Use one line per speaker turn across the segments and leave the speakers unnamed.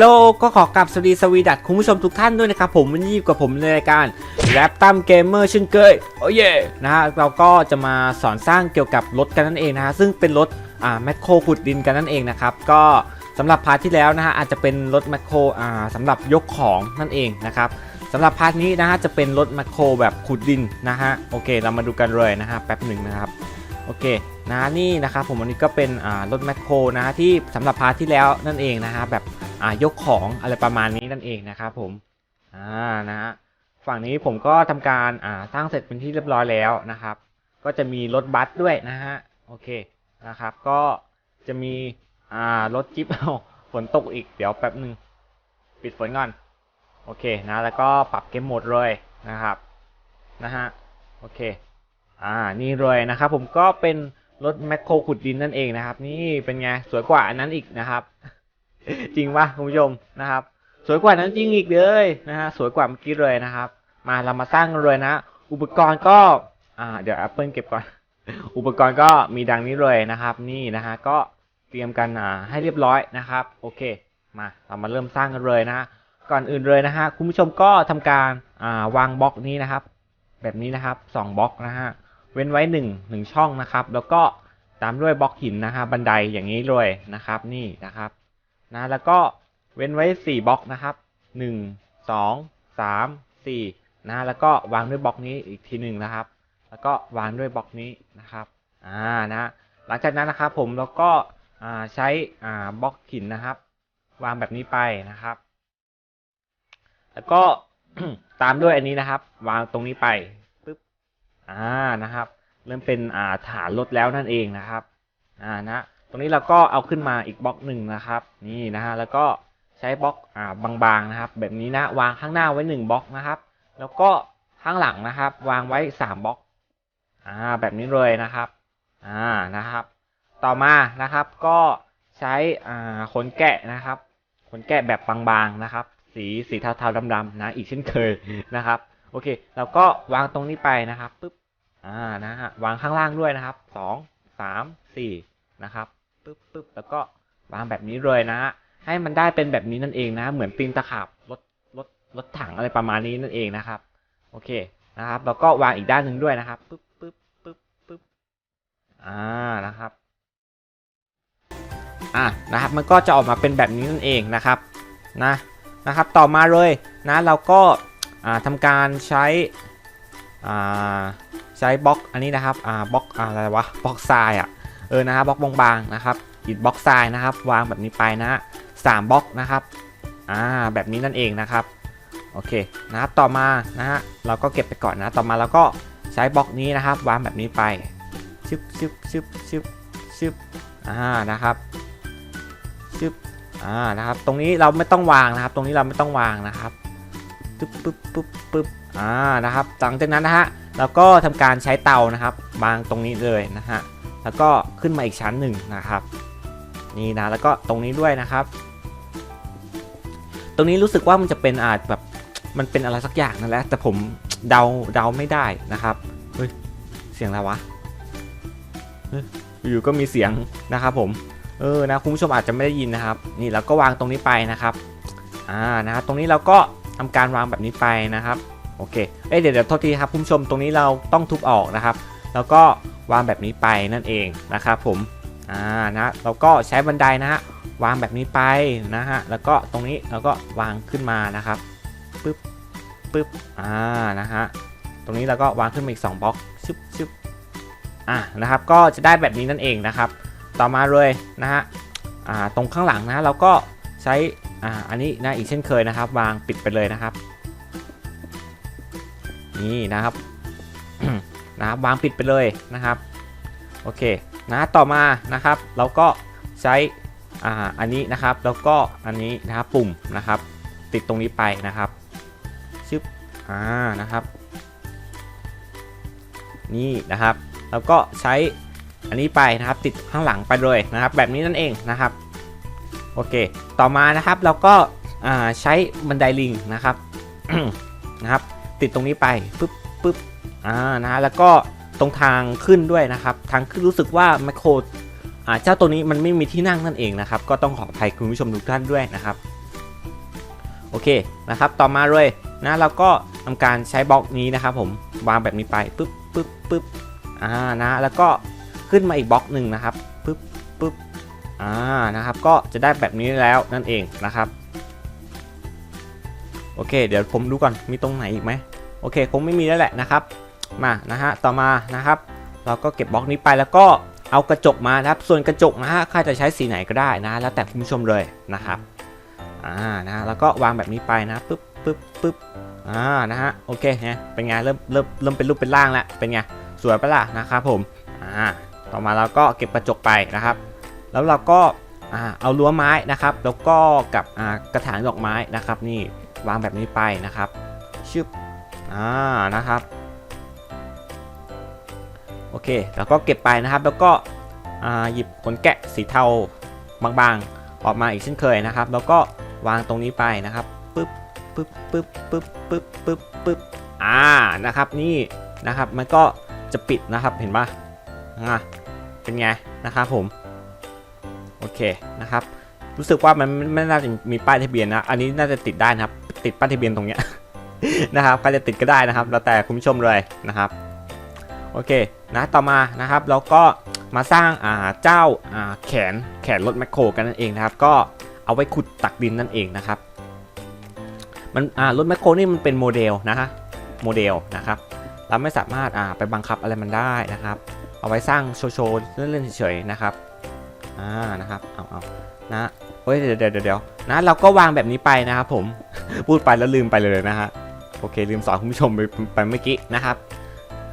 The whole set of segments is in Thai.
โลก็ขอกลับสวัสดีสวีดัตคุณผู้ชมทุกท่านด้วยนะครับผมวันนี้อยู่กับผมในรายการแรปตั้มเกมเมอร์เช่นเคยโอ้เย่นะฮะเราก็จะมาสอนสร้างเกี่ยวกับรถกันนั่นเองนะฮะซึ่งเป็นรถอ่าแมคโครขุดดินกันนั่นเองนะครับก็สำหรับพาร์ทที่แล้วนะฮะอาจจะเป็นรถแมคโครอ่าสำหรับยกของนั่นเองนะครับสำหรับพาร์ทนี้นะฮะจะเป็นรถแมคโครแบบขุดดินนะฮะโอเค เรามาดูกันเลยนะฮะแป๊บหนึ่งนะครับโอเคนะนี่นะครับผมวันนี้ก็เป็นอ่ารถแมคโครนะฮะที่สำหรับพาร์ทที่แล้วนั่นเองนะฮะแบบ อ่ายกของอะไรประมาณนี้นั่นเองนะครับผมอ่านะฮะฝั่งนี้ผมก็ทำการอ่าสร้างเสร็จเป็นที่เรียบร้อยแล้วนะครับ ก็จะมีรถบัสด้วยนะฮะโอเคนะครับก็จะมีอ่ารถจิ๊บเอาฝนตกอีกเดี๋ยวแป๊บหนึ่งปิดฝนก่อนโอเคนะแล้วก็ปรับเกมโหมดเลยนะครับนะฮะโอเคอ่านี่เลยนะครับผมก็เป็นรถแมคโครขุดดินนั่นเองนะครับ นี่เป็นไงสวยกว่าอันนั้นอีกนะครับ จริงปะคุณผู้ชมนะครับ สวยกว่านั้นจริงอีกเลยนะฮะสวยกว่าเมื่อกี้เลยนะครับ มาเรามาสร้างกันเลยนะ อุปกรณ์ก็อ่าเดี๋ยว Apple เก็บก่อน อุปกรณ์ก็มีดังนี้เลยนะครับ นี่นะฮะก็เตรียมกันอ่าให้เรียบร้อยนะครับ โอเค มาเรามาเริ่มสร้างกันเลยนะฮะก่อนอื่นเลยนะฮะคุณผู้ชมก็ทำการอ่าวางบล็อกนี้นะครับ แบบนี้นะครับสองบล็อกนะฮะเว้นไว้1 1ช่องนะครับ แล้วก็ตามด้วยบล็อกหินนะฮะบันไดอย่างนี้เลยนะครับ นี่นะครับ นะแล้วก็เว้นไว้ 4บล็อกนะครับ 1 2 3 4นะแล้วก็วางด้วยบล็อกนี้อีกทีหนึ่งนะครับ แล้วก็วางด้วยบล็อกนี้นะครับอ่านะหลังจากนั้นนะครับผมแล้วก็าใช้อ่าบล็อกหินนะครับ วางแบบนี้ไปนะครับ แล้วก็ตามด้วยอันนี้นะครับ วางตรงนี้ไปปึ๊บอ่านะครับ เริ่มเป็นอ่าฐานรถแล้วนั่นเองนะครับอ่านะ ตรงนี้เราก็เอาขึ้นมาอีกบล็อกหนึ่งนะครับ นี่นะฮะแล้วก็ใช้บล็อกอ่าบางๆนะครับ แบบนี้นะวางข้างหน้าไว้หนึ่งบล็อกนะครับ แล้วก็ข้างหลังนะครับ วางไว้สามบล็อกอ่าแบบนี้เลยนะครับอ่านะครับ ต่อมานะครับก็ใช้อ่าขนแกะนะครับขนแกะแบบบางๆนะครับ สีสีเทาๆดำๆนะอีกเช่นเคยนะครับโอเคเราก็วางตรงนี้ไปนะครับปึ๊บอ่านะฮะวางข้างล่างด้วยนะครับสองสามสี่นะครับ ปึ๊บปึ๊บแล้วก็วางแบบนี้เลยนะฮะให้มันได้เป็นแบบนี้นั่นเองนะ เหมือนตีนตะขาบรถรถรถถังอะไรประมาณนี้นั่นเองนะครับ โอเคนะครับ แล้วก็วางอีกด้านหนึ่งด้วยนะครับปึ๊บปึ๊บปึ๊บปึ๊บอ่านะครับอะนะครับมันก็จะออกมาเป็นแบบนี้นั่นเองนะครับนะนะครับ ต่อมาเลยนะเราก็อ่าทำการใช้อ่าใช้บล็อกอันนี้นะครับอ่าบล็อกอะไรวะบล็อกทรายอะ เออนะครับบล็อกบางๆนะครับอิฐบล็อกทรายนะครับ วางแบบนี้ไปนะฮะสามบล็อกนะครับอ่าแบบนี้นั่นเองนะครับโอเคนะครับต่อมานะฮะเราก็เก็บไปก่อนนะต่อมาเราก็ใช้บล็อกนี้นะครับ วางแบบนี้ไปชึบชึบชึบชึบชึบอ่านะครับชึบอ่านะครับ ตรงนี้เราไม่ต้องวางนะครับ ตรงนี้เราไม่ต้องวางนะครับปึ๊บปึ๊บปึ๊บปึ๊บอ่านะครับ หลังจากนั้นนะฮะแล้วก็ทำการใช้เตานะครับวางตรงนี้เลยนะฮะ แล้วก็ขึ้นมาอีกชั้นหนึ่งนะครับนี่นะแล้วก็ตรงนี้ด้วยนะครับ ตรงนี้รู้สึกว่ามันจะเป็นอาจแบบมันเป็นอะไรสักอย่างนั่นแหละแต่ผมเดาเดาไม่ได้นะครับเฮ้ยเสียงอะไรวะอยู่ก็มีเสียงนะครับผมเออนะคุณผู้ชมอาจจะไม่ได้ยินนะครับ นี่แล้วก็วางตรงนี้ไปนะครับอ่านะครับตรงนี้เราก็ทำการวางแบบนี้ไปนะครับโอเคเอ้ยเดี๋ยวเดี๋ยวโทษทีครับคุณผู้ชมตรงนี้เราต้องทุบออกนะครับ แล้วก็ วางแบบนี้ไปนั่นเองนะครับผมอ่านะเราก็ใช้บันไดนะฮะวางแบบนี้ไปนะฮะแล้วก็ตรงนี้เราก็วางขึ้นมานะครับปึ๊บปึ๊บอ่านะฮะตรงนี้เราก็วางขึ้นมาอีก2บล็อกชึบชึบอ่านะครับก็จะได้แบบนี้นั่นเองนะครับ ต่อมาเลยนะฮะอ่าตรงข้างหลังนะเราก็ใช้อ่าอันนี้นะอีกเช่นเคยนะครับ วางปิดไปเลยนะครับ นี่นะครับ นะครับวางปิดไปเลยนะครับโอเคนะต่อมานะครับ เราก็ใช้อ่าอันนี้นะครับแล้วก็อันนี้นะครับปุ่มนะครับ ติดตรงนี้ไปนะครับชึบอ่านะครับ นี่นะครับ แล้วก็ใช้อันนี้ไปนะครับ ติดข้างหลังไปเลยนะครับ แบบนี้นั่นเองนะครับโอเค ต่อมานะครับเราก็าใช้บันไดลิงนะครับนะครับ ติดตรงนี้ไปปึ๊บปึ๊บ อ่านะฮะแล้วก็ตรงทางขึ้นด้วยนะครับ ทางขึ้นรู้สึกว่าแมคโครอ่าเจ้าตัวนี้มันไม่มีที่นั่งนั่นเองนะครับ ก็ต้องขออภัยคุณผู้ชมทุกท่านด้วยนะครับ โอเคนะครับ ต่อมาเลยนะเราก็ทำการใช้บล็อกนี้นะครับ ผมวางแบบนี้ไปปึ๊บปึ๊บปึ๊บอ่านะแล้วก็ขึ้นมาอีกบล็อกหนึ่งนะครับปึ๊บปึ๊บอ่านะครับ ก็จะได้แบบนี้แล้วนั่นเองนะครับ โอเค เดี๋ยวผมดูก่อนมีตรงไหนอีกไหมโอเคคงไม่มีแล้วแหละนะครับ มานะฮะต่อมานะครับ เราก็เก็บบล็อกนี้ไปแล้วก็เอากระจกมานะครับ ส่วนกระจกนะฮะใครจะใช้สีไหนก็ได้นะ แล้วแต่คุณผู้ชมเลยนะครับอ่านะฮะแล้วก็วางแบบนี้ไปนะปึ๊บปึ๊บปึ๊บอ่านะฮะโอเคฮะเป็นไงเริ่มเริ่มเริ่มเป็นรูปเป็นร่างแล้วเป็นไงสวยปะล่ะนะครับผมอ่าต่อมาเราก็เก็บกระจกไปนะครับ แล้วเราก็อ่าเอารั้วไม้นะครับ แล้วก็กับอ่ากระถางดอกไม้นะครับ นี่วางแบบนี้ไปนะครับชึบอ่านะครับ โอเค แล้วก็เก็บไปนะครับ แล้วก็หยิบขนแกะสีเทาบางๆ ออกมาอีกเช่นเคยนะครับ แล้วก็วางตรงนี้ไปนะครับปึ๊บปึ๊บปึ๊บปึ๊บปึ๊บปึ๊บปึ๊บอ่านะครับนี่นะครับมันก็จะปิดนะครับเห็นปะอ่าเป็นไงนะครับผมโอเคนะครับ รู้สึกว่ามันไม่ไม่น่าจะมีป้ายทะเบียนนะ อันนี้น่าจะติดได้นะครับ ติดป้ายทะเบียนตรงเนี้ยนะครับใครจะติดก็ได้นะครับ แล้วแต่คุณผู้ชมเลยนะครับ โอเคนะต่อมานะครับเราก็มาสร้างอ่าเจ้าอ่าแขนแขนรถแมคโครกันนั่นเองนะครับ ก็เอาไว้ขุดตักดินนั่นเองนะครับมันอ่ารถแมคโครนี่มันเป็นโมเดลนะฮะโมเดลนะครับเราไม่สามารถอ่าไปบังคับอะไรมันได้นะครับ เอาไว้สร้างโชว์โชว์เล่นๆเฉยๆนะครับอ่านะครับเอาเอานะเฮ้ยเดี๋ยวเดี๋ยวเดี๋ยวนะเราก็วางแบบนี้ไปนะครับผมพูดไปแล้วลืมไปเลยนะฮะโอเคลืมสอนคุณผู้ชมไปไปเมื่อกี้นะครับ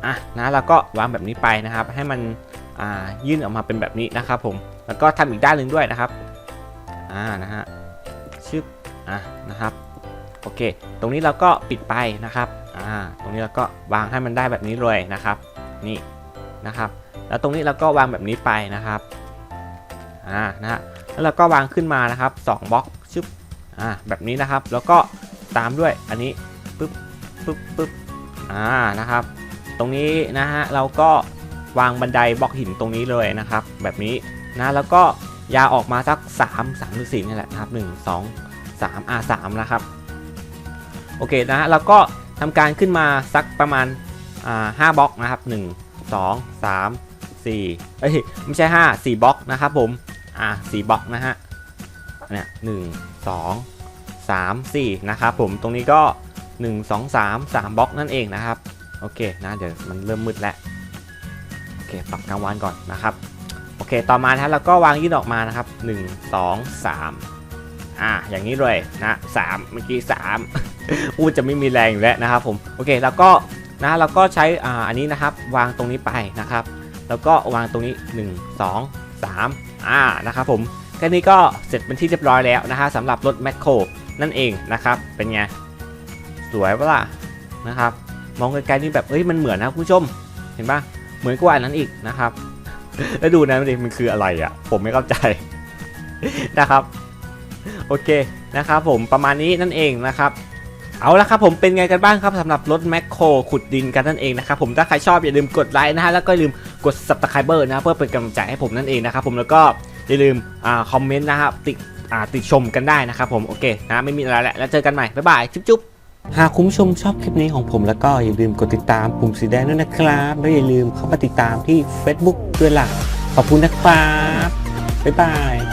อะนะเราก็วางแบบนี้ไปนะครับ ให้มันยื่นออกมาเป็นแบบนี้นะครับผมแล้วก็ทำอีกด้านหนึ่งด้วยนะครับอ่านะฮะชึบอะนะครับโอเค ตรงนี้เราก็ปิดไปนะครับอ่าตรงนี้เราก็วางให้มันได้แบบนี้เลยนะครับนี่นะครับ แล้วตรงนี้เราก็วางแบบนี้ไปนะครับอ่านะฮะแล้วเราก็วางขึ้นมานะครับ2บล็อกชึบอ่าแบบนี้นะครับ แล้วก็ตามด้วยอันนี้ปึ๊บปึ๊บปึ๊บอ่านะครับ ตรงนี้นะฮะเราก็วางบันไดบล็อกหินตรงนี้เลยนะครับ แบบนี้นะแล้วก็ยาออกมาสัก 3 3หรือ4นี่แหละครับ 1 2 3อ่า3นะครับโอเคนะฮะเราก็ทำการขึ้นมาสักประมาณอ่า5บล็อกนะครับ 1 2 3 4เอ้ยไม่ใช่ 5 4บล็อกนะครับผมอ่า4บล็อกนะฮะเนี่ยหนึ่งสองสามสี่นะครับผมตรงนี้ก็ 1 2 3 3บล็อกนั่นเองนะครับ โอเคนะเดี๋ยวมันเริ่มมืดแล้วโอเคปรับกลางวันก่อนนะครับโอเคต่อมานะฮะเราก็วางยื่นออกมานะครับ 1 2 3อ่าอย่างนี้เลยนะ3เมื่อกี้3พูดจะไม่มีแรงอยู่แล้วนะครับผมโอเคแล้วก็นะเราก็ใช้อ่าอันนี้นะครับ วางตรงนี้ไปนะครับ แล้วก็วางตรงนี้ 1 2 3อ่านะครับผมแค่นี้ก็เสร็จเป็นที่เรียบร้อยแล้วนะฮะสำหรับรถแมคโครนั่นเองนะครับเป็นไงสวยปะล่ะนะครับ มองไกลๆนี่แบบเอ้ยมันเหมือนนะคุณผู้ชมเห็นปะเหมือนกว่าอันนั้นอีกนะครับ แล้วดูนะมันมันคืออะไรอะ่ะ ผมไม่เข้าใจนะครับ โอเคนะครับผมประมาณนี้นั่นเองนะครับเอาละครับผมเป็นไงกันบ้างครับสำหรับรถแมคโครขุดดินกันนั่นเองนะครับผมถ้าใครชอบอย่าลืมกดไลค์นะฮะแล้วก็อย่าลืมกด subscriber นะเพื่อเป็นกำลังใจให้ผมนั่นเองนะครับผมแล้วก็อย่าลืมอ่าคอมเมนต์นะครับติอ่าติชมกันได้นะครับผมโอเคนะไม่มีอะไรแล้วแล้วเจอกันใหม่บ๊ายบายจุ๊บ หากคุณผู้ชมชอบคลิปนี้ของผมแล้วก็อย่าลืมกดติดตามปุ่มสีแดงด้วยนะครับ แล้วอย่าลืมเข้ามาติดตามที่ Facebook ด้วยล่ะ ขอบคุณนะครับ บ๊ายบาย